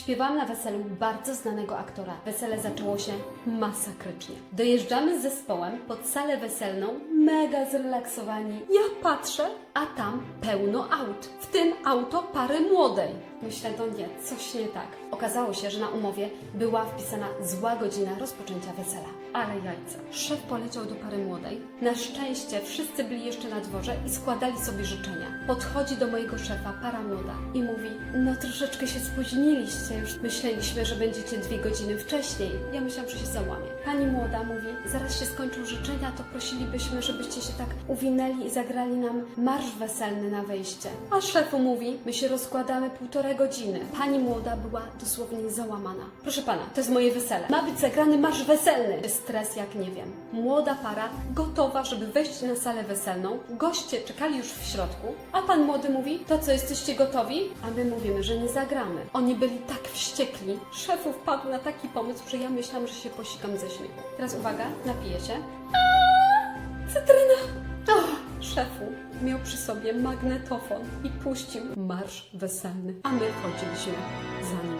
Śpiewałam na weselu bardzo znanego aktora. Wesele zaczęło się masakrycznie. Dojeżdżamy z zespołem pod salę weselną, mega zrelaksowani. Ja patrzę, a tam pełno aut. W tym auto pary młodej. Myślę, to nie, coś nie tak. Okazało się, że na umowie była wpisana zła godzina rozpoczęcia wesela. Ale jajca. Szef poleciał do pary młodej. Na szczęście wszyscy byli jeszcze na dworze i składali sobie życzenia. Podchodzi do mojego szefa para młoda i mówi: No troszeczkę się spóźniliście, już myśleliśmy, że będziecie dwie godziny wcześniej. Ja myślałam, że się załamie. Pani młoda mówi: Zaraz się skończą życzenia, to prosilibyśmy, żebyście się tak uwinęli i zagrali nam marsz weselny na wejście. A szefu mówi: My się rozkładamy półtorej godziny. Pani młoda była dosłownie załamana. Proszę pana, to jest moje wesele. Ma być zagrany marsz weselny. Stres jak nie wiem. Młoda para gotowa, żeby wejść na salę weselną. Goście czekali już w środku, a pan młody mówi: To co, jesteście gotowi? A my mówimy, że nie zagramy. Oni byli tak wściekli. Szefu wpadł na taki pomysł, że ja myślałam, że się posikam ze śmiechu. Teraz uwaga, napiję się. Miał przy sobie magnetofon i puścił marsz weselny, a my chodziliśmy za nim.